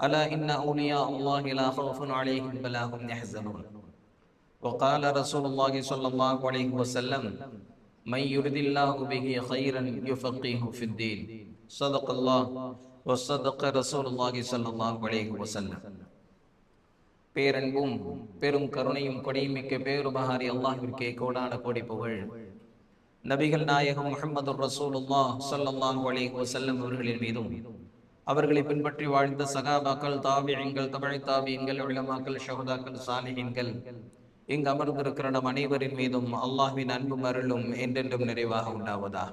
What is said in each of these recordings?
ألا إن أولياء الله لا خوف عليهم ولا هم يحزنون وقال رسول الله صلى الله عليه وسلم من يرد الله به خيرا يفقهه في الدين صدق الله وصدق رسول الله صلى الله عليه وسلم பேரன்பும் பெரும் கருணையும் கொடைமிக்க பேருபகாரி அல்லாஹிற்கே கோடான கோடி புகழ் நபிகள் நாயகம் முஹம்மது ரசூலுல்லாஹ் ஸல்லல்லாஹு அலைஹி வஸல்லம் அவர்களின் மீதும் அவர்களை பின்பற்றி வாழ்ந்த சகாபாக்கள் தாவியங்கள் தமிழ் தாவியங்கள் உலமாக்கள் ஷஹதாக்கள் சாலிஹின்கள். இங்கு அமர்ந்திருக்கிற நம் அனைவரின் மீதும் அல்லாஹ்வின் அன்பும் அருளும் என்றென்றும் நிறைவாக உண்டாவதா?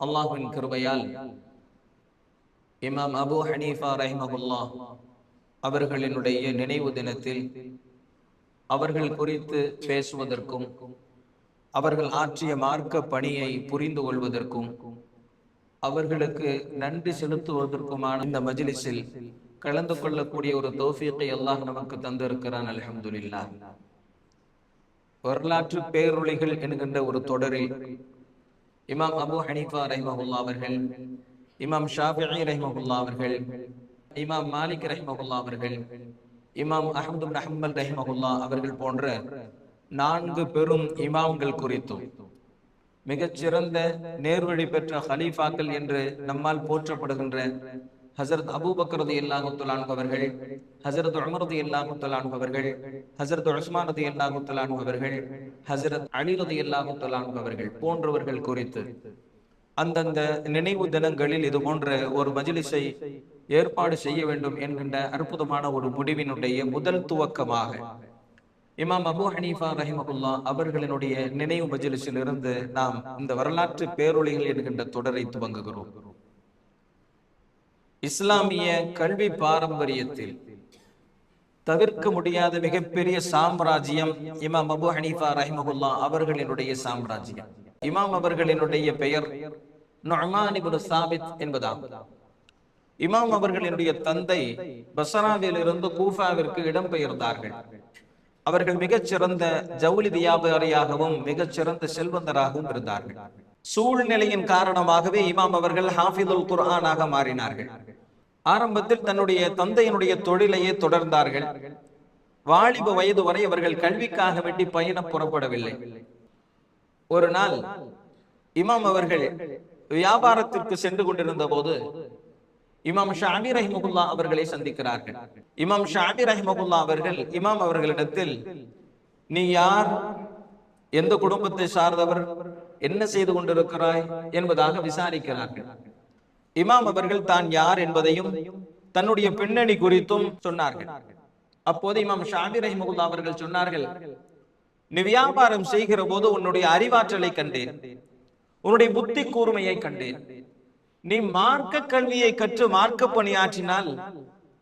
அல்லாஹுவின் கிருபையால் இமாம் அபு ஹனீஃபா ரஹிமகுல்லா அவர்களினுடைய நினைவு தினத்தில் அவர்கள் குறித்து பேசுவதற்கும் அவர்கள் ஆற்றிய மார்க்க பணியை புரிந்து கொள்வதற்கும் அவர்களுக்கு நன்றி செலுத்துவதற்குமான இந்த மஜ்லிஸில் கலந்து கொள்ளக்கூடிய ஒரு தோஃபியத்தை அல்லாஹ் நமக்கு தந்திருக்கிறான் அல்ஹம்துலில்லா. வரலாற்று பேரொழிகள் என்கின்ற ஒரு தொடரில் இமாம் அபு ஹனீஃபா ரஹ்மகுல்லா அவர்கள் இமாம் ஷாஃபிஇ ரஹ்மகுல்லா அவர்கள் இமாம் மாலிக் ரஹ்மகுல்லா அவர்கள் இமாம் அஹமது பின் ரஹ்மகுல்லா அவர்கள் போன்ற நான்கு பெரும் இமாம்கள் குறித்தும் மிகச்சிறந்த நேர்வழி பெற்ற ஹலீஃபாக்கள் என்று நம்மால் போற்றப்படுகின்ற ஹசரத் அபூபக்ரது இல்லாஹுத்துலான் அவர்கள் ஹசரத் உமரது இல்லாஹுத்துலான் அவர்கள் ஹசரத் உஸ்மானது இல்லாஹுத்துலான் அவர்கள் ஹசரத் அலிரது இல்லாஹுத்துலான் அவர்கள் போன்றவர்கள் குறித்து. அந்தந்த நினைவு தினங்களில் இது போன்ற ஒரு மஜிலிஸை ஏற்பாடு செய்ய வேண்டும் என்கின்ற அற்புதமான ஒரு முடிவினுடைய முதல் துவக்கமாக இமாம் அபு ஹனீஃபா ரஹிமகுல்லா அவர்களினுடைய நினைவு மஜிலிஸில் இருந்து நாம் இந்த வரலாற்று பேரொழிகள் என்கின்ற தொடரை துவங்குகிறோம். இஸ்லாமிய கல்வி பாரம்பரியத்தில் தவிர்க்க முடியாத மிகப்பெரிய சாம்ராஜ்யம் இமாம் அபு ஹனீஃபா ரஹிமகுல்லா அவர்களினுடைய சாம்ராஜ்யம். இமாம் அவர்களினுடைய பெயர் நொமான் சாபித் என்பதாகும். இமாம் அவர்களினுடைய தந்தை பசராவில் இருந்து கூஃபாவிற்கு இடம்பெயர்ந்தார்கள். அவர்கள் மிகச்சிறந்த ஜவுளி வியாபாரியாகவும் மிகச்சிறந்த செல்வந்தராகவும் இருந்தார்கள். சூழ்நிலையின் காரணமாகவே இமாம் அவர்கள் ஹாஃபிதுல் குர்ஆனாக மாறினார்கள். ஆரம்பத்தில் தன்னுடைய தந்தையினுடைய தொழிலையே தொடர்ந்தார்கள். வாலிப வயது வரை அவர்கள் கல்விக்காக வேண்டி பயணம் புறப்படவில்லை. ஒரு நாள் இமாம் அவர்கள் வியாபாரத்திற்கு சென்று கொண்டிருந்த போது இமாம் ஷாபி ரஹிமகுல்லா அவர்களை சந்திக்கிறார்கள். இமாம் ஷாபி ரஹிமகுல்லா அவர்கள் இமாம் அவர்களிடத்தில் நீ யார்? எந்த குடும்பத்தை சார்ந்தவர்? என்ன செய்து கொண்டிருக்கிறாய்? என்பதாக விசாரிக்கிறார்கள். இமாம் அவர்கள் தான் யார் என்பதையும் தன்னுடைய பின்னணி குறித்தும் சொன்னார்கள். அப்போது இமாம் ஷாபி ரஹிமகுல்லா அவர்கள் சொன்னார்கள் நீ வியாபாரம் செய்கிற போது உன்னுடைய அறிவாற்றலை கண்டேன். உன்னுடைய புத்தி கூர்மையை கண்டேன். நீ மார்க்க கல்வியை கற்று மார்க்க பணியாற்றினால்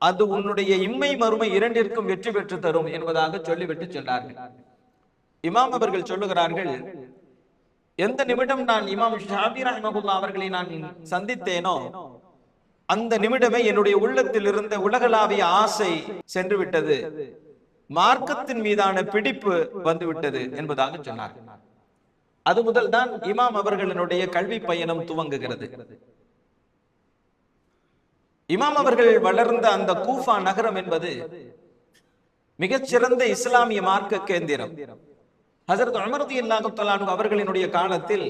அது உன்னுடைய இம்மை மறுமை இரண்டிற்கும் வெற்றி பெற்று தரும் என்பதாக சொல்லிவிட்டு சொன்னார்கள் இமாம் அவர்கள் சொல்லுகிறார்கள் எந்த நிமிடம் நான் இமாம் ஷாபி ரஹ்மகுல்லா அவர்களை நான் சந்தித்தேனோ அந்த நிமிடமே என்னுடைய உள்ளத்தில் இருந்த உலகளாவிய ஆசை சென்று விட்டது மார்க்கத்தின் மீதான பிடிப்பு வந்துவிட்டது என்பதாக சொன்னார் அது முதல் தான் இமாம் அவர்களினுடைய கல்வி பயணம் துவங்குகிறது. இமாம் அவர்கள் வளர்ந்த அந்த கூஃபா நகரம் என்பது மிகச்சிறந்த இஸ்லாமிய மார்க்க கேந்திரம். ஹசரத் அமர்தி இல்லாஹு அவர்களினுடைய காலத்தில்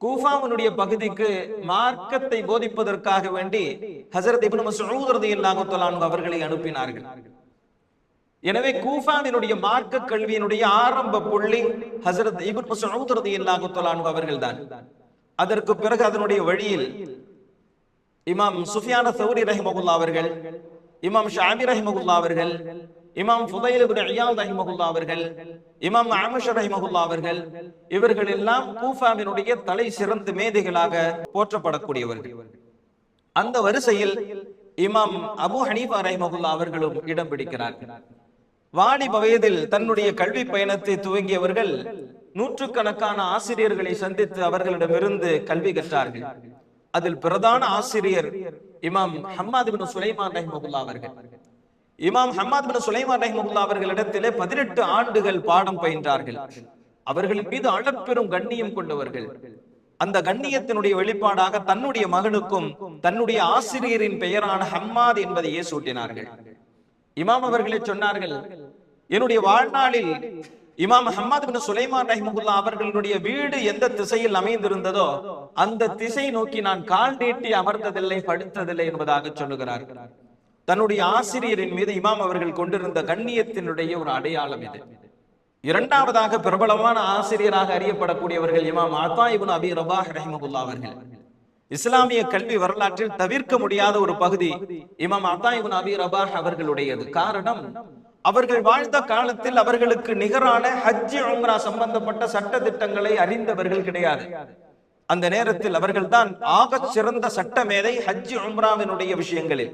கூஃபாவினுடைய பகுதிக்கு மார்க்கத்தை போதிப்பதற்காக வேண்டி ஹசரத் இப்னு மசூத் அவர்களை அனுப்பினார்கள். எனவே கூஃபாவினுடைய மார்க்க கல்வியினுடைய ஆரம்ப புள்ளி ஹசரத் இப்னு மசூத் ரலியல்லாஹு அவர்கள் தான் அதற்கு பிறகு அதனுடைய வழியில் இமாம் சுஃபியான சௌரி ரஹிமகுல்லா அவர்கள் இமாம் ஷாபி ரஹிமகுல்லா அவர்கள் இமாம் ஃபுதைல் இப்னு இயாத் ரஹிமகுல்லா அவர்கள் இமாம் ஆமிஷ் ரஹிமகுல்லா அவர்கள் இவர்கள் எல்லாம் கூஃபாவினுடைய தலை சிறந்த மேதைகளாக போற்றப்படக்கூடியவர்கள். அந்த வரிசையில் இமாம் அபு ஹனீஃபா ரஹிமகுல்லா அவர்களும் இடம் பிடிக்கிறார்கள் வாலிப வயதில் தன்னுடைய கல்வி பயணத்தை துவங்கியவர்கள் நூற்றுக்கணக்கான ஆசிரியர்களை சந்தித்து அவர்களிடமிருந்து கல்வி கற்றார்கள். அதில் பிரதான ஆசிரியர் இமாம் ஹம்மாத் பின் சுலைமான் ரஹிமகுல்லா அவர்கள். இமாம் ஹம்மாத் பின் சுலைமான் ரஹிமகுல்லா அவர்களிடத்திலே பதினெட்டு ஆண்டுகள் பாடம் பயின்றார்கள். அவர்களின் மீது அளப்பெரும் கண்ணியம் கொண்டவர்கள். அந்த கண்ணியத்தினுடைய வெளிப்பாடாக தன்னுடைய மகனுக்கும் தன்னுடைய ஆசிரியரின் பெயரான ஹம்மாத் என்பதையே சூட்டினார்கள் இமாம் அவர்களே சொன்னார்கள் என்னுடைய வாழ்நாளில் இமாம் ஹம்மாத் பின் சுலைமான் ரஹிமுல்லா அவர்களுடைய வீடு எந்த திசையில் அமைந்திருந்ததோ அந்த திசை நோக்கி நான் கால் நீட்டி அமர்ந்ததில்லை படுத்ததில்லை என்பதாக சொல்லுகிறார். தன்னுடைய ஆசிரியரின் மீது இமாம் அவர்கள் கொண்டிருந்த கண்ணியத்தினுடைய ஒரு அடையாளம் இது. இரண்டாவதாக பிரபலமான ஆசிரியராக அறியப்படக்கூடியவர்கள் இமாம் ஆத்தா இபுன் அபி ரபாஹ் ரஹிமகுல்லா அவர்கள். இஸ்லாமிய கல்வி வரலாற்றில் தவிர்க்க முடியாத ஒரு பகுதி இமாம் அத்தா இபுன் அபி ரபாஹ் அவர்களுடையது. காரணம் அவர்கள் வாழ்ந்த காலத்தில் அவர்களுக்கு நிகரான ஹஜ்ஜி உம்ரா சம்பந்தப்பட்ட சட்ட திட்டங்களை அறிந்தவர்கள் கிடையாது. அந்த நேரத்தில் அவர்கள்தான் ஆக சிறந்த சட்ட மேதை ஹஜ்ஜி உம்ராவினுடைய விஷயங்களில்.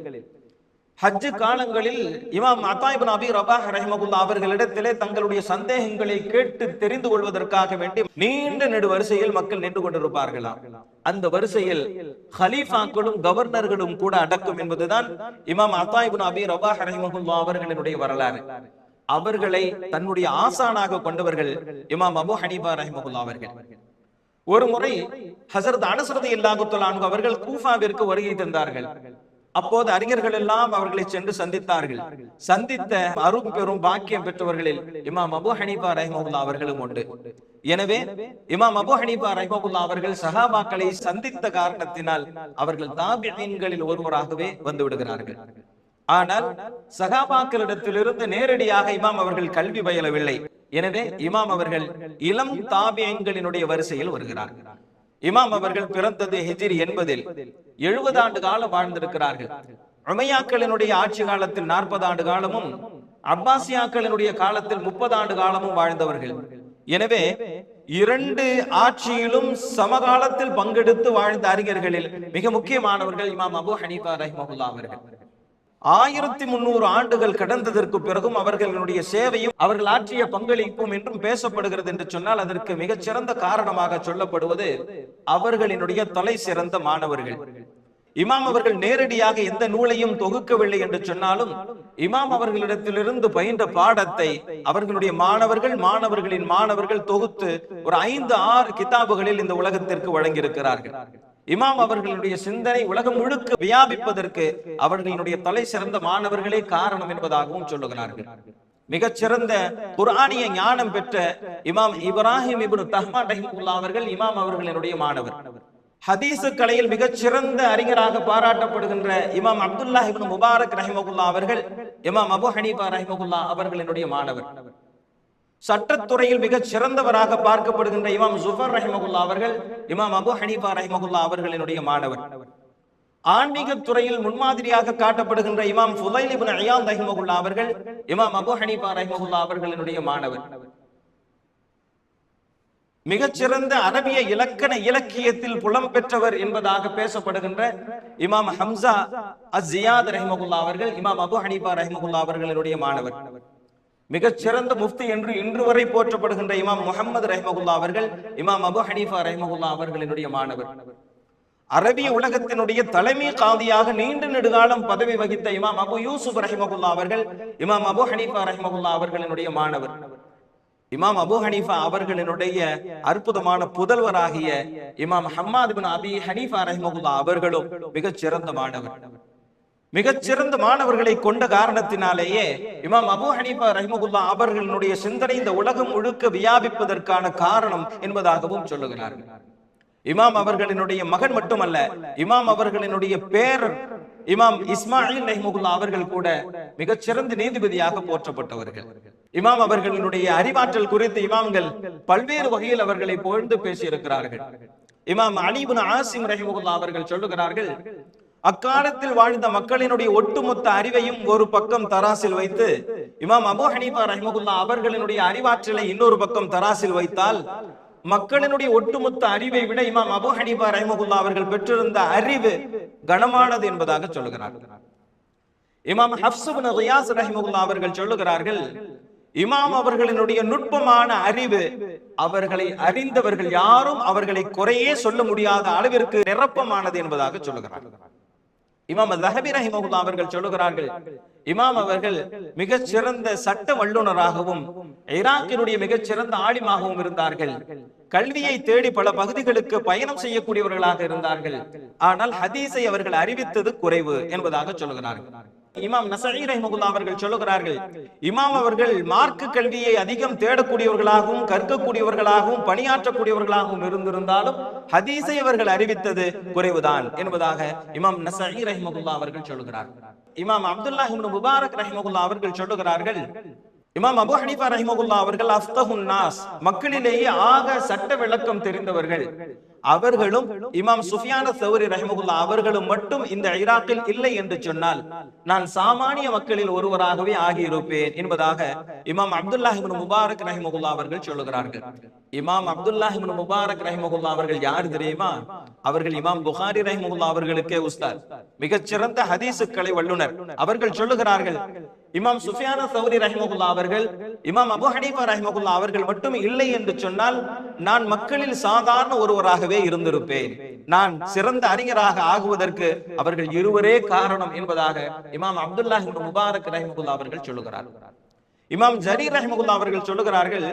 ஹஜ்ஜு காலங்களில் இமாம் அத்தாயிபின் அபி ரபாஹ் ரஹிமகுல்லா அவர்களிடத்திலே தங்களுடைய சந்தேகங்களை கேட்டு தெரிந்து கொள்வதற்காக வேண்டி நீண்ட நெடு வரிசையில் மக்கள் நின்று கொண்டிருப்பார்களாம். அந்த வரிசையில் ஹலீஃபாக்களும் கவர்னர்களும் கூட அடக்கும் என்பதுதான் இமாம் அத்தாயிபின் அபி ரபா ரஹிமகுல்லா அவர்களினுடைய வரலாறு அவர்களை தன்னுடைய ஆசானாக கொண்டவர்கள் இமாம் அபு ஹனீபா ரஹிமகுல்லா அவர்கள் ஒரு முறை ஹசரத் அனுசரதி இல்லாகுத்தலானு அவர்கள் கூஃபாவிற்கு வருகை தந்தார்கள் அப்போது அறிஞர்கள் எல்லாம் அவர்களை சென்று சந்தித்தார்கள். சந்தித்த அரும் பெரும் பாக்கியம் பெற்றவர்களில் இமாம் அபு ஹனீபா ரஹிமகுல்லா அவர்களும் உண்டு. எனவே இமாம் அபு ஹனீபா ரஹிமகுல்லா அவர்கள் சஹாபாக்களை சந்தித்த காரணத்தினால் அவர்கள் தாபியன்களில் ஒருவராகவே வந்து விடுகிறார்கள். ஆனால் சகாபாக்களிடத்திலிருந்து நேரடியாக இமாம் அவர்கள் கல்வி பயிலவில்லை. எனவே இமாம் அவர்கள் இளம் தாபியன்களினுடைய வரிசையில் வருகிறார்கள் இமாம் அவர்கள் பிறந்தது ஹிஜ்ரி என்பதில் எழுபது ஆண்டு காலம் வாழ்ந்திருக்கிறார்கள். உமையாக்களினுடைய ஆட்சி காலத்தில் நாற்பது ஆண்டு காலமும் அப்பாசியாக்களினுடைய காலத்தில் முப்பது ஆண்டு காலமும் வாழ்ந்தவர்கள். எனவே இரண்டு ஆட்சியிலும் சமகாலத்தில் பங்கெடுத்து வாழ்ந்த அறிஞர்களில் மிக முக்கியமானவர்கள் இமாம் அபு ஹனீஃபா ரஹ்மஹுல்லா அவர்கள். ஆயிரத்தி முன்னூறு ஆண்டுகள் கடந்ததற்கு பிறகும் அவர்களுடைய சேவையும் அவர்கள் ஆற்றிய பங்களிப்பும் என்றும் பேசப்படுகிறது என்று சொன்னால் அதற்கு மிகச் சிறந்த காரணமாக சொல்லப்படுவது அவர்களினுடைய தொலை சிறந்த மாணவர்கள். இமாம் அவர்கள் நேரடியாக எந்த நூலையும் தொகுக்கவில்லை என்று சொன்னாலும் இமாம் அவர்களிடத்திலிருந்து பயின்ற பாடத்தை அவர்களுடைய மாணவர்கள் மாணவர்களின் மாணவர்கள் தொகுத்து ஒரு ஐந்து ஆறு கிதாபுகளில் இந்த உலகத்திற்கு வழங்கியிருக்கிறார்கள். இமாம் அவர்களுடைய சிந்தனை உலகம் முழுக்க வியாபிப்பதற்கு அவர்களுடைய தலை சிறந்த மாணவர்களே காரணம் என்பதாகவும் சொல்லுகிறார்கள். மிகச்சிறந்த குரானிய ஞானம் பெற்ற இமாம் இப்ராஹிம் இப்னு தஹ்மா ரஹிமுல்லா அவர்கள் இமாம் அவர்களினுடைய மாணவர். ஹதீசு கலையில் மிகச்சிறந்த அறிஞராக பாராட்டப்படுகின்ற இமாம் அப்துல்லா முபாரக் ரஹிமகுல்லா அவர்கள் இமாம் அபு ஹனீபா ரஹிமகுல்லா அவர்களினுடைய மாணவர். சட்டத்துறையில் மிகச் சிறந்தவராக பார்க்கப்படுகின்ற இமாம் ஜுஃபர் ரஹிமகுல்லா அவர்கள் இமாம் அபு ஹனீஃபா ரஹிமகுல்லா அவர்களினுடைய மாணவர். ஆன்மீக துறையில் முன்மாதிரியாக காட்டப்படுகின்ற இமாம் ஃபுதைல் இப்னு ரஹிமகுல்லா அவர்கள் இமாம் அபு ஹனீஃபா ரஹிமகுல்லா அவர்களினுடைய மாணவர். மிகச்சிறந்த அரபிய இலக்கண இலக்கியத்தில் புலம் பெற்றவர் என்பதாக பேசப்படுகின்ற இமாம் ஹம்சா அஸ் ஜியாத் ரஹிமகுல்லா அவர்கள் இமாம் அபு ஹனீஃபா ரஹிமகுல்லா அவர்களினுடைய மாணவர். மிகச்சிறந்த முஃப்தி என்று இன்று வரை போற்றப்படுகின்ற இமாம் முகமது ரஹ்மகுல்லா அவர்கள் இமாம் அபு ஹனீஃபா ரஹ்மகுல்லா அவர்களினுடைய மாணவர். அரபிய உலகத்தினுடைய தலைமை காதியாக நீண்ட நெடுகாலம் பதவி வகித்த இமாம் அபு யூசுப் ரஹிமகுல்லா அவர்கள் இமாம் அபு ஹனீஃபா ரஹிமகுல்லா அவர்களினுடைய மாணவர். இமாம் அபு ஹனீஃபா அவர்களினுடைய அற்புதமான புதல்வராகிய இமாம் ஹம்மாத் பின் அபி ஹனீஃபா ரஹிமகுல்லா அவர்களும் மிகச் சிறந்த மாணவர். மிகச்சிறந்த மாணவர்களை கொண்ட காரணத்தினாலேயே இமாம் அபு ஹனீஃபா ரஹிமகுல்லா அவர்களுடைய சிந்தனை இந்த உலகம் முழுக்க வியாபிப்பதற்கான காரணம் என்பதாகவும் சொல்லுகிறார்கள் இமாம் அவர்களினுடைய மகன் மட்டுமல்ல இமாம் அவர்களினுடைய பேரர் இமாம் இஸ்மாயில் ரஹிமகுல்லா அவர்கள் கூட மிகச்சிறந்த நீதிபதியாக போற்றப்பட்டவர்கள். இமாம் அவர்களினுடைய அறிவாற்றல் குறித்து இமாம்கள் பல்வேறு வகையில் அவர்களை புகழ்ந்து பேசியிருக்கிறார்கள். இமாம் அலிபுன் ஆசிம் ரஹிமகுல்லா அவர்கள் சொல்லுகிறார்கள் அக்காலத்தில் வாழ்ந்த மக்களினுடைய ஒட்டுமொத்த அறிவையும் ஒரு பக்கம் தராசில் வைத்து இமாம் அபு ஹனீஃபா ரஹ்மகுல்லா அவர்களினுடைய அறிவாற்றலை இன்னொரு பக்கம் தராசில் வைத்தால் மக்களினுடைய ஒட்டுமொத்த அறிவை விட இமாம் அபு ஹனீஃபா ரஹ்மகுல்லா அவர்கள் பெற்றிருந்த அறிவு கனமானது என்பதாக சொல்லுகிறார். இமாம் ஹப்சுபின் ரியாஸ் ரஹிமகுல்லா அவர்கள் சொல்லுகிறார்கள் இமாம் அவர்களினுடைய நுட்பமான அறிவு அவர்களை அறிந்தவர்கள் யாரும் அவர்களை குறையே சொல்ல முடியாத அளவிற்கு நிரப்பமானது என்பதாக சொல்லுகிறார்கள் இமாம் தஹபி ரஹிமகுல்லா அவர்கள் சொல்லுகிறார்கள் இமாம் அவர்கள் மிகச் சிறந்த சட்ட வல்லுநராகவும் ஈராக்கினுடைய மிகச் சிறந்த ஆலிமாகவும் இருந்தார்கள். கல்வியை தேடி பல பகுதிகளுக்கு பயணம் செய்யக்கூடியவர்களாக இருந்தார்கள். ஆனால் ஹதீஸை அவர்கள் அறிவித்தது குறைவு என்பதாக சொல்லுகிறார்கள். இமாம் நசரி ரஹிமகுல்லா அவர்கள் சொல்லுகிறார்கள் இமாம் அவர்கள் மார்க்கு கல்வியை அதிகம் தேடக்கூடியவர்களாகவும் கற்கக்கூடியவர்களாகவும் பணியாற்றக்கூடியவர்களாகவும் இருந்திருந்தாலும் ஹதீஸை அவர்கள் அறிவித்தது குறைவுதான் என்பதாக இமாம் நசரி ரஹிமகுல்லா அவர்கள் சொல்லுகிறார் இமாம் அப்துல்லாஹிம் முபாரக் ரஹிமகுல்லா அவர்கள் சொல்லுகிறார்கள் இமாம் அபு ஹனீஃபா ரஹிமகுல்லா அவர்கள் அஃப்தஹுன் நாஸ் மக்களிலேயே ஆக சட்ட விளக்கம் தெரிந்தவர்கள். அவர்களும் இமாம் சுஃபியான சௌரி ரஹிமகுல்லா அவர்களும் மட்டும் இந்த ஈராக்கில் இல்லை என்று சொன்னால் நான் சாமானிய மக்களில் ஒருவராகவே ஆகியிருப்பேன் என்பதாக இமாம் அப்துல்லாஹ் முபாரக் ரஹிமகுல்லா அவர்கள் சொல்லுகிறார்கள். இமாம் அப்துல்லாஹ் முபாரக் ரஹிமகுல்லா அவர்கள் யார் தெரியுமா? அவர்கள் இமாம் புகாரி ரஹிமகுல்லா அவர்களுக்கே உஸ்தார் மிகச்சிறந்த ஹதீசுக்களை வல்லுனர். அவர்கள் சொல்லுகிறார்கள் இமாம் சுஃபியான சௌரி ரஹிமகுல்லா அவர்கள் இமாம் அபு ஹனீஃபா ரஹிமகுல்லா அவர்கள் மட்டும் இல்லை என்று சொன்னால் நான் மக்களில் சாதாரண ஒருவராகவே இருந்திருப்பேன். நான் சிறந்த அறிஞராக ஆகுவதற்கு அவர்கள் இருவரே காரணம் என்பதாக இமாம் அப்துல்லாஹி முபாரக் ரஹிமகுல்லா அவர்கள் சொல்லுகிறார். இமாம் ஜரீர் ரஹிமகுல்லா அவர்கள் சொல்லுகிறார்கள்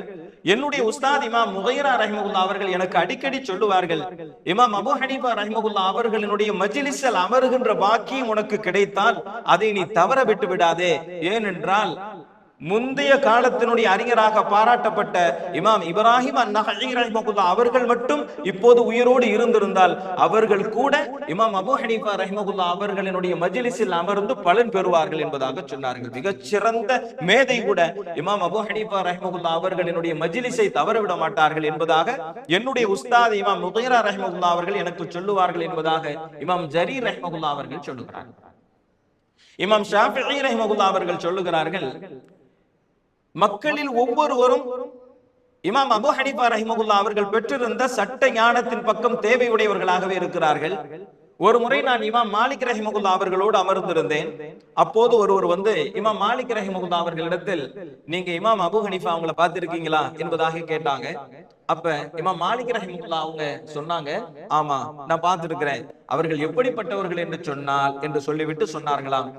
என்னுடைய உஸ்தாத் இமாம் முகைரா ரஹிமகுல்லா அவர்கள் எனக்கு அடிக்கடி சொல்லுவார்கள் இமாம் அபு ஹனீஃபா ரஹிமகுல்லா அவர்களினுடைய மஜ்லிஸில் அமருகின்ற பாக்கியம் உனக்கு கிடைத்தால் அதை நீ தவற விட்டு விடாதே. ஏனென்றால் முந்தைய காலத்தினுடைய அறிஞராக பாராட்டப்பட்ட இமாம் இப்ராஹிம் அந்நஹி அவர்கள் மட்டும் இப்போது உயிரோடு இருந்திருந்தால் அவர்கள் கூட இமாம் அபு ஹனீஃபா ரஹிமகுல்லா அவர்களினுடைய மஜ்லிஸில் அமர்ந்து பலன் பெறுவார்கள் என்பதாக சொன்னார்கள். மிகச்சிறந்த மேதை கூட இமாம் அபு ஹனீஃபா ரஹிமகுல்லா அவர்களினுடைய மஜ்லிஸை தவறவிட மாட்டார்கள் என்பதாக என்னுடைய உஸ்தாத் இமாம் முகைரா ரஹிமகுல்லா அவர்கள் எனக்கு சொல்லுவார்கள் என்பதாக இமாம் ஜரி ரஹிமகுல்லா அவர்கள் சொல்லுகிறார்கள். இமாம் ஷாஃபி ரஹிமகுல்லா அவர்கள் சொல்லுகிறார்கள் மக்களில் ஒவ்வொருவரும் இமாம் அபு ஹனிபா ரஹிமகுல்லா அவர்கள் பெற்றிருந்த சட்ட ஞானத்தின் பக்கம் தேவையுடையவர்களாகவே இருக்கிறார்கள். ஒரு முறை நான் இமாம் மாலிக் ரஹிமகுல்லா அவர்களோடு அமர்ந்திருந்தேன். அப்போது ஒருவர் வந்து இமாம் மாலிக் ரஹிமகுல்லா அவர்களிடத்தில் நீங்க இமாம் அபு ஹனிஃபா அவங்கள பார்த்திருக்கீங்களா? என்பதாக கேட்டாங்க. அப்ப இமாம் மாலிக் ரஹிமகுல்லா அவங்க சொன்னாங்க ஆமா நான் பார்த்திருக்கிறேன். அவர்கள் எப்படிப்பட்டவர்கள் என்று சொன்னால் என்று சொல்லிவிட்டு சொன்னார்களாம்.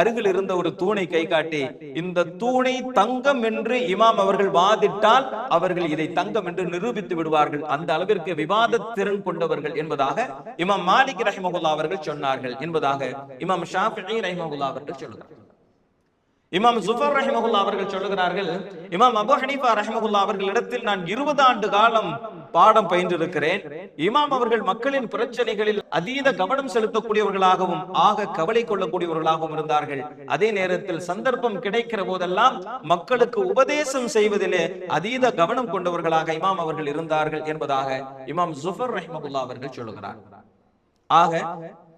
அருகில் இருந்த ஒரு தூணை கை காட்டி இந்த தூணை தங்கம் என்று இமாம் அவர்கள் வாதிட்டால் அவர்கள் இதை தங்கம் என்று நிரூபித்து விடுவார்கள். அந்த அளவிற்கு விவாத திறன் கொண்டவர்கள் என்பதாக இமாம் மாலிக் ரஹிமகுல்லா அவர்கள் சொன்னார்கள் என்பதாக இமாம் ஷாஃபி ரஹிமகுல்லா அவர்கள் சொல்லுகிறார்கள் இமாம் ஜுஃபர் ரஹிமகுல்லா அவர்கள் சொல்லுகிறார்கள் இமாம் அபு ஹனீஃபா ரஹிமகுல்லா அவர்களிடத்தில் நான் இருபது ஆண்டு காலம் பாடம் பயின்றிருக்கிறேன். இமாம் அவர்கள் மக்களின் பிரச்சனைகளில் அதீத கவனம் செலுத்தக்கூடியவர்களாகவும் ஆக கவலை கொள்ளக்கூடியவர்களாகவும் இருந்தார்கள். அதே நேரத்தில் சந்தர்ப்பம் கிடைக்கிற போதெல்லாம் மக்களுக்கு உபதேசம் செய்வதிலே அதீத கவனம் கொண்டவர்களாக இமாம் அவர்கள் இருந்தார்கள் என்பதாக இமாம் ஜுஃபர் ரஹிமகுல்லா அவர்கள் சொல்லுகிறார். ஆக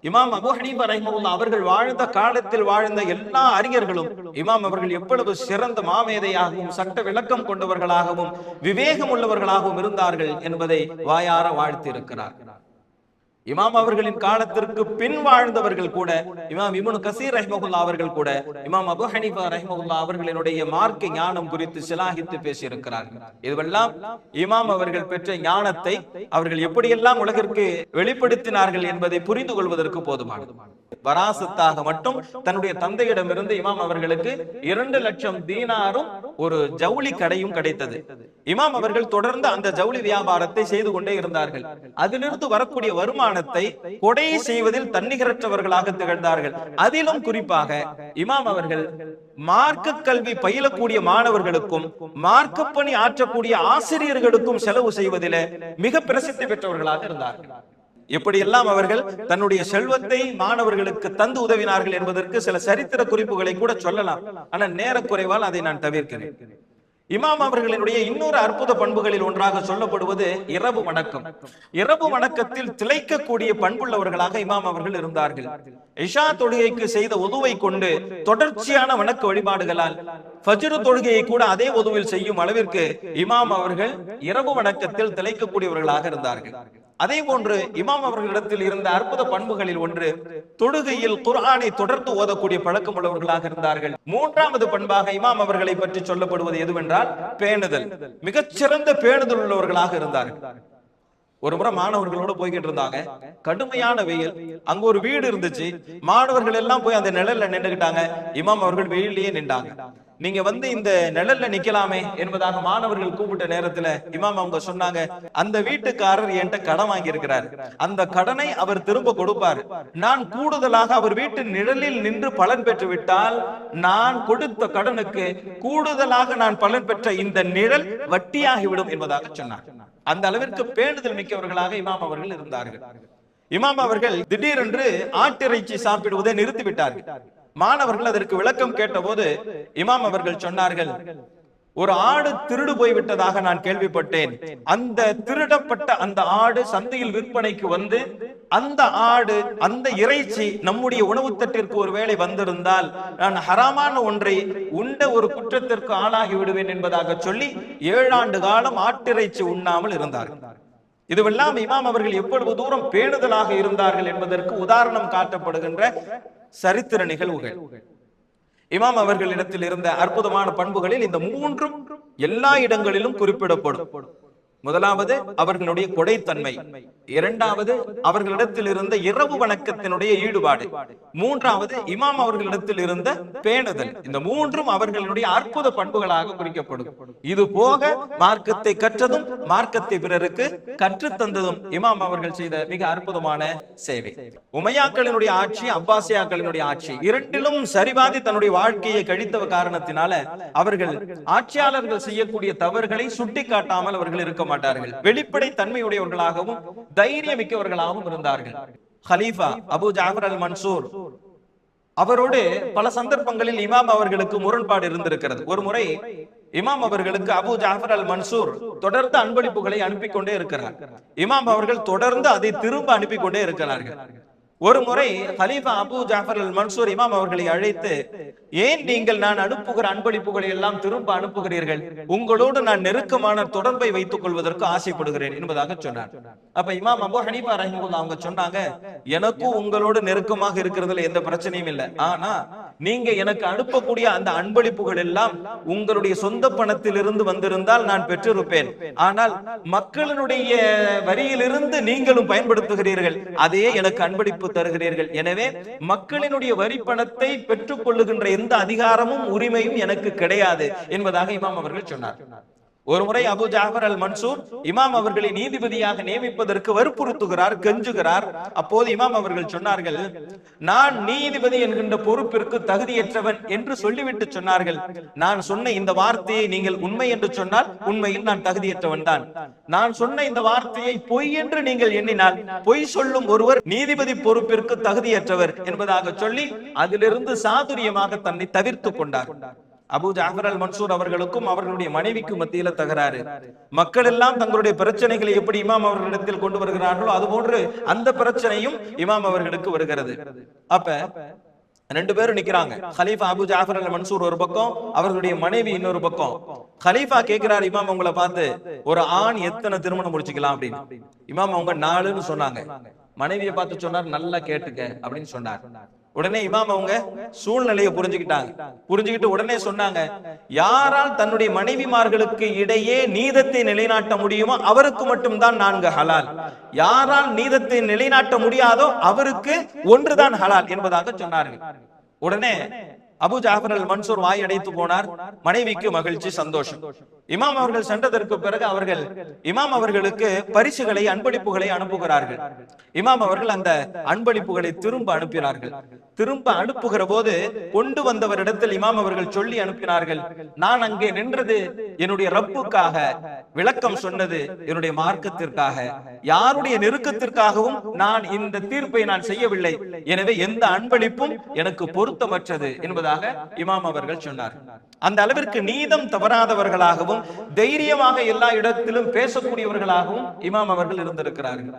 இமாம் அபு ஹனீஃபா ரஹிமகுல்லா அவர்கள் வாழ்ந்த காலத்தில் வாழ்ந்த எல்லா அறிஞர்களும் இமாம் அவர்கள் எவ்வளவு சிறந்த மாமேதையாகவும் சட்ட விளக்கம் கொண்டவர்களாகவும் விவேகம் உள்ளவர்களாகவும் இருந்தார்கள் என்பதை வாயார வாழ்த்தி இருக்கிறார்கள் இமாம் அவர்களின் காலத்திற்கு பின் வாழ்ந்தவர்கள் கூட இமாம் இமுனு கசீர் ரஹ்மகுல்லா அவர்கள் கூட இமாம் அபு ஹனிஃபா ரஹ்மகுல்லா அவர்களினுடைய மார்க்க ஞானம் குறித்து சிலாகித்து பேசியிருக்கிறார்கள். இதுவெல்லாம் இமாம் அவர்கள் பெற்ற ஞானத்தை அவர்கள் எப்படியெல்லாம் உலகிற்கு வெளிப்படுத்தினார்கள் என்பதை புரிந்து கொள்வதற்கு போதுமானது. வராசத்தாக மட்டும் தன்னுடைய தந்தையிடமிருந்து இமாம் அவர்களுக்கு இரண்டு லட்சம் தீனாரும் ஒரு ஜவுளி கடையும் கிடைத்தது. இமாம் அவர்கள் தொடர்ந்து அந்த ஜவுளி வியாபாரத்தை செய்து கொண்டே இருந்தார்கள். அதிலிருந்து வரக்கூடிய வருமானத்தை கொடை செய்வதில் தன்னிகரற்றவர்களாக திகழ்ந்தார்கள். அதிலும் குறிப்பாக இமாம் அவர்கள் மார்க்க கல்வி பயிலக்கூடிய மாணவர்களுக்கும் மார்க்க பணி ஆற்றக்கூடிய ஆசிரியர்களுக்கும் செலவு செய்வதில மிக பிரசித்தி பெற்றவர்களாக இருந்தார்கள். எப்படியெல்லாம் அவர்கள் தன்னுடைய செல்வத்தை மாணவர்களுக்கு தந்து உதவினார்கள் என்பதற்கு சில சரித்திர குறிப்புகளை கூட சொல்லலாம். ஆனால் நேரக்குறைவால் அதை நான் தவிர்க்கிறேன். இமாம் அவர்களினுடைய இன்னொரு அற்புத பண்புகளில் ஒன்றாக சொல்லப்படுவது இரவு வணக்கம். இரவு வணக்கத்தில் திளைக்கக்கூடிய பண்புள்ளவர்களாக இமாம் அவர்கள் இருந்தார்கள். இஷா தொழுகைக்கு செய்த உதுவை கொண்டு தொடர்ச்சியான வணக்க வழிபாடுகளால் ஃபஜ்ரு தொழுகையை கூட அதே உதுவில் செய்யும் அளவிற்கு இமாம் அவர்கள் இரவு வணக்கத்தில் திளைக்கக்கூடியவர்களாக இருந்தார்கள். அதே போன்று இமாம் அவர்களிடத்தில் இருந்த அற்புத பண்புகளில் ஒன்று தொழுகையில் குர்ஆனை தொடர்ந்து ஓதக்கூடிய பழக்கம் உள்ளவர்களாக இருந்தார்கள். மூன்றாவது பண்பாக இமாம் அவர்களை பற்றி சொல்லப்படுவது எதுவென்றால் பேணுதல். மிகச்சிறந்த பேணுதல் உள்ளவர்களாக இருந்தார்கள். ஒரு முறை மாணவர்களோட போய்கிட்டு இருந்தாங்க. கடுமையான வெயில். அங்க ஒரு வீடு இருந்துச்சு. மாணவர்கள் எல்லாம் போய் அந்த நிழல்ல நின்றுகிட்டாங்க. இமாம் அவர்கள் வெயிலேயே நின்றாங்க. நீங்க வந்து இந்த நிழல்ல நிக்கலாமே என்பதாக மாணவர்கள் கூப்பிட்ட நேரத்துல இமாம் அவங்க சொன்னாங்க அந்த வீட்டுக்காரர் என்கிட்ட கடன் வாங்கி இருக்கிறார் அந்த கடனை அவர் திரும்ப கொடுப்பார். நான் கூடுதலாக அவர் வீட்டு நிழலில் நின்று பலன் பெற்று விட்டால் நான் கொடுத்த கடனுக்கு கூடுதலாக நான் பலன் பெற்ற இந்த நிழல் வட்டியாகிவிடும் என்பதாக சொன்னார். அந்த அளவிற்கு பேணுதல் மிக்கவர்களாக இமாம் அவர்கள் இருந்தார்கள். இமாம் அவர்கள் திடீரென்று ஆட்டிறைச்சி சாப்பிடுவதை நிறுத்திவிட்டார்கள். மாணவர்கள் அதற்கு விளக்கம் கேட்டபோது இமாம் அவர்கள் சொன்னார்கள் ஒரு ஆடு திருடு போய்விட்டதாக நான் கேள்விப்பட்டேன். அந்த திருடப்பட்ட அந்த ஆடு சந்தையில் விற்பனைக்கு வந்து அந்த ஆடு அந்த இறைச்சி நம்முடைய உணவு தட்டிற்கு ஒருவேளை வந்திருந்தால் நான் ஹராமான ஒன்றை உண்ட ஒரு குற்றத்திற்கு ஆளாகி விடுவேன் என்பதாக சொல்லி ஏழாண்டு காலம் ஆட்டிறைச்சி உண்ணாமல் இருந்தார்கள் இதுவெல்லாம் இமாம் அவர்கள் எவ்வளவு தூரம் பேணுதலாக இருந்தார்கள் என்பதற்கு உதாரணம் காட்டப்படுகின்ற சரித்திர நிகழ்வுகள். இமாம் அவர்களிடத்தில் இருந்த அற்புதமான பண்புகளில் இந்த மூன்றும் எல்லா இடங்களிலும் குறிப்பிடப்படும். முதலாவது அவர்களுடைய கொடைத்தன்மை. இரண்டாவது அவர்களிடத்தில் இருந்த இரவு வணக்கத்தினுடைய ஈடுபாடு. மூன்றாவது இமாம் அவர்களிடத்தில் இருந்த பேணுதல். இந்த மூன்றும் அவர்களுடைய அற்புத பண்புகளாக குறிக்கப்படும். இது போக மார்க்கத்தை கற்றதும் மார்க்கத்தை பிறருக்கு கற்றுத் தந்ததும் இமாம் அவர்கள் செய்த மிக அற்புதமான சேவை. உமையாக்களினுடைய ஆட்சி அப்பாசியாக்களினுடைய ஆட்சி இரண்டிலும் சரிபாதி தன்னுடைய வாழ்க்கையை கழித்த காரணத்தினால அவர்கள் ஆட்சியாளர்கள் செய்யக்கூடிய தவறுகளை சுட்டிக்காட்டாமல் அவர்கள் இருக்க மாட்டார்கள். மாட்டார்கள். வெளிப்படை தன்மையுடையவர்களாகவும் தைரியமிக்கவர்களாகவும் இருந்தார்கள். ஹலீஃபா அபு ஜாஃபர் அல் மன்சூர் அவரோடு பல சந்தர்ப்பங்களில் இமாம் அவர்களுக்கு முரண்பாடு இருந்திருக்கிறது. ஒரு முறை இமாம் அவர்களுக்கு அபு ஜாஃபர் அல் மன்சூர் தொடர்ந்து அன்பளிப்புகளை அனுப்பி கொண்டே இருக்கிறார். இமாம் அவர்கள் தொடர்ந்து அதை திரும்ப அனுப்பி கொண்டே இருக்கிறார்கள். ஒரு முறை ஹலீஃபா அபு ஜாஃபர் அல் மன்சூர் இமாம் அவர்களை அழைத்து ஏன் நீங்கள் நான் அனுப்புகிற அன்பளிப்புகளை எல்லாம் திரும்ப அனுப்புகிறீர்கள்? உங்களோடு நான் நெருக்கமான தொடர்பை வைத்துக் கொள்வதற்கு ஆசைப்படுகிறேன் என்பதாக சொன்னார். அப்ப இமாம் அபு ஹனீஃபா ரஹிமுல்லா அவங்க சொன்னாங்க எனக்கும் உங்களோடு நெருக்கமாக இருக்கிறதுல எந்த பிரச்சனையும் இல்லை. ஆனா நீங்க எனக்கு அனுப்பக்கூடிய அந்த அன்பளிப்புகள் எல்லாம் உங்களுடைய சொந்த பணத்திலிருந்து வந்திருந்தால் நான் பெற்றிருப்பேன். ஆனால் மக்களினுடைய வரியிலிருந்து நீங்களும் பயன்படுத்துகிறீர்கள். அதையே எனக்கு அன்பளிப்பு தருகிறீர்கள். எனவே மக்களினுடைய வரி பணத்தை பெற்றுக் கொள்ளுகின்ற எந்த அதிகாரமும் உரிமையும் எனக்கு கிடையாது என்பதாக இமாம் அவர்கள் சொன்னார். ஒரு முறை அபு ஜாஃபர் அல் மன்சூர் இமாம் அவர்களை நீதிபதியாக நியமிப்பதற்கு வற்புறுத்துகிறார் கெஞ்சுகிறார். அப்போது இமாம் அவர்கள் சொன்னார்கள் நான் நீதிபதி என்கின்ற பொறுப்பிற்கு தகுதியற்றவன் என்று சொல்லிவிட்டு சொன்னார்கள். நான் சொன்ன இந்த வார்த்தையை நீங்கள் உண்மை என்று சொன்னால் உண்மையில் நான் தகுதியற்றவன் தான். நான் சொன்ன இந்த வார்த்தையை பொய் என்று நீங்கள் எண்ணினால் பொய் சொல்லும் ஒருவர் நீதிபதி பொறுப்பிற்கு தகுதியற்றவர் என்பதாக சொல்லி அதிலிருந்து சாதுரியமாக தன்னை தவிர்த்து கொண்டார். அபு ஜாஃபர் அல் மன்சூர் அவர்களுக்கும் அவர்களுடைய மனைவிக்கு மத்தியில தகராறு. மக்கள் எல்லாம் தங்களுடைய பிரச்சனைகளை எப்படி இமாம் அவர்களிடத்தில் கொண்டு வருகிறார்களோ அதுபோன்று அந்த பிரச்சனையும் இமாம் அவர்களுக்கு வருகிறது. அப்ப ரெண்டு பேரும் நிக்கிறாங்க. ஹலீஃபா அபு ஜாஃபர் அல் மன்சூர் ஒரு பக்கம் அவர்களுடைய மனைவி இன்னொரு பக்கம். ஹலீஃபா கேட்கிறார் இமாம் உங்களை பார்த்து ஒரு ஆண் எத்தனை திருமணம் முடிச்சுக்கலாம்? அப்படின்னு. இமாம் அவங்க நாலுன்னு சொன்னாங்க. மனைவியை பார்த்து சொன்னார் நல்லா கேட்டுக்க அப்படின்னு சொன்னார். உடனே இமாம் அவங்க சூழ்நிலையை புரிஞ்சுக்கிட்டாங்க. புரிஞ்சுக்கிட்டு உடனே சொன்னாங்க யாரால் தன்னுடைய மனைவிமார்களுக்கு இடையே நீதத்தை நிலைநாட்ட முடியுமோ அவருக்கு மட்டும்தான் நான்கு ஹலால். யாரால் நீதத்தை நிலைநாட்ட முடியாதோ அவருக்கு ஒன்றுதான் ஹலால் என்பதாக சொன்னார்கள். உடனே அபு ஜாஃபர் அல் மன்சூர் வாய் அடைத்து போனார். மனைவிக்கு மகிழ்ச்சி சந்தோஷம். இமாம் அவர்கள் சென்றதற்கு பிறகு அவர்கள் இமாம் அவர்களுக்கு பரிசுகளை அன்பளிப்புகளை அனுப்புகிறார்கள். இமாம் அவர்கள் அந்த அன்பளிப்புகளை திரும்ப அனுப்பினார்கள். திரும்ப அனுப்புகிற போது கொண்டு வந்தவரிடத்தில் இமாம் அவர்கள் சொல்லி அனுப்பினார்கள் நான் அங்கே நின்றது என்னுடைய ரப்புக்காக விளக்கம் சொன்னது என்னுடைய மார்க்கத்திற்காக. யாருடைய நெருக்கத்திற்காகவும் நான் இந்த தீர்ப்பை நான் செய்யவில்லை. எனவே எந்த அன்பளிப்பும் எனக்கு பொருத்தமற்றது என்பதாக இமாம் அவர்கள் சொன்னார். அந்த அளவிற்கு நீதம் தவறாதவர்களாகவும் தைரியமாக எல்லா இடத்திலும் பேசக்கூடியவர்களாகவும் இமாம் அவர்கள் இருந்திருக்கிறார்கள்.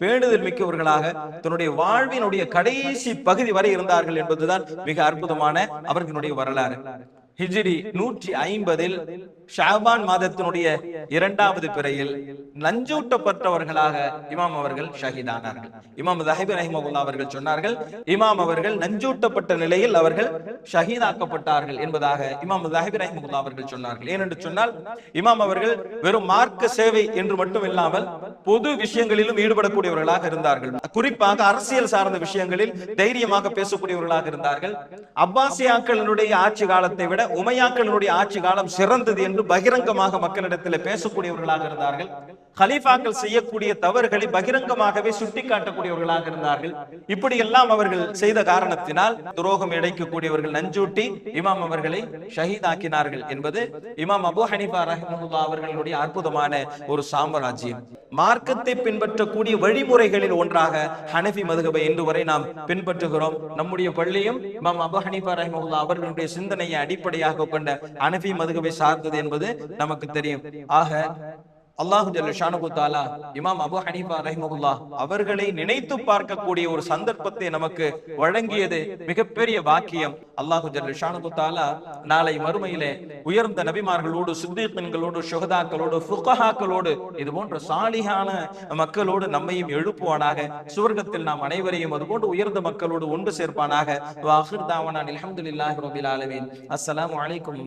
பேணுதல் மிக்கவர்களாக தன்னுடைய வாழ்வினுடைய கடைசி பகுதி வரை இருந்தார்கள் என்பதுதான் மிக அற்புதமான அவர்களுடைய வரலாறு. ஹிஜ்ரி நூற்றி ஐம்பதில் ஷாபான் மாதத்தினுடைய இரண்டாவது பிறையில் நஞ்சூட்டப்பட்டவர்களாக இமாம் அவர்கள் ஷஹீதானார்கள். இமாம் ஜஹிப் ரஹிமகுல்லா அவர்கள் சொன்னார்கள் இமாம் அவர்கள் நஞ்சூட்டப்பட்ட நிலையில் அவர்கள் ஷஹீதாக்கப்பட்டார்கள் என்பதாக இமாம் ஜஹிப் ரஹிமகுல்லா அவர்கள் சொன்னார்கள். ஏனென்று சொன்னால் இமாம் அவர்கள் வெறும் மார்க்க சேவை என்று மட்டும் இல்லாமல் பொது விஷயங்களிலும் ஈடுபடக்கூடியவர்களாக இருந்தார்கள். குறிப்பாக அரசியல் சார்ந்த விஷயங்களில் தைரியமாக பேசக்கூடியவர்களாக இருந்தார்கள். அப்பாசியாக்களினுடைய ஆட்சி காலத்தை விட உமையாக்களுடைய ஆட்சி காலம் சிறந்தது என்று பகிரங்கமாக மக்களிடத்தில் பேசக்கூடியவர்களாக இருந்தார்கள். கலீஃபாக்கள் செய்யக்கூடிய தவறுகளை பகிரங்கமாகவே சுட்டிக்காட்டக்கூடியவர்களாக இருந்தார்கள். இப்படி எல்லாம் அவர்கள் செய்த காரணத்தினால் துரோகம் இழைக்கக்கூடியவர்கள் நஞ்சூட்டி இமாம் அவர்களை ஷஹீதாக்கினார்கள் என்பது இமாம் அபு ஹனிஃபா ரஹமுல்லா அவர்களுடைய அற்புதமான ஒரு சாம்ராஜ்யம். மார்க்கத்தை பின்பற்றக்கூடிய வழிமுறைகளில் ஒன்றாக ஹனஃபி மதுகபை இன்று வரை நாம் பின்பற்றுகிறோம். நம்முடைய பள்ளியும் இமாம் அபு ஹனிஃபா ரஹமுல்லா அவர்களுடைய சிந்தனையை அடிப்படையாக கொண்ட ஹனஃபி மதுகபை சார்ந்தது என்பது நமக்கு தெரியும். ஆக அல்லாஹு ஜல்ல தாலா இமாம் அபு ஹனீஃபா ரஹிமகுல்லா அவர்களை நினைத்து பார்க்கக்கூடிய ஒரு சந்தர்ப்பத்தை நமக்கு வழங்கியது மிகப்பெரிய வாக்கியம் அல்லாஹு ஜல்ல ஷானு தாலா நாளை மறுமையிலே உயர்ந்த நபிமார்களோடு சித்தீக்கன்களோடு சுகதாக்களோடு ஃபுகஹாக்களோடு இது போன்ற சாலிகான மக்களோடு நம்மையும் எழுப்புவானாக. சுவர்க்கத்தில் நாம் அனைவரையும் அதுபோன்று உயர்ந்த மக்களோடு ஒன்று சேர்ப்பானாக. வாஹிர் தாவனான் அல்ஹம்துலில்லாஹி ரபில் ஆலமீன். அஸ்ஸலாமு அலைக்கும்